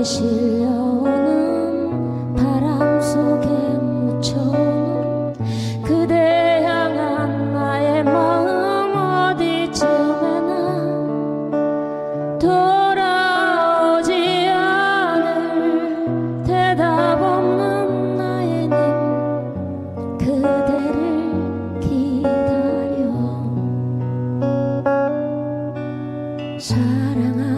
속에 실려오는 바람 속에 묻혀오는 그대 향한 나의 마음 어디쯤에나 돌아오지 않을 대답 없는 나의 님 그대를 기다려. 사랑하는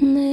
не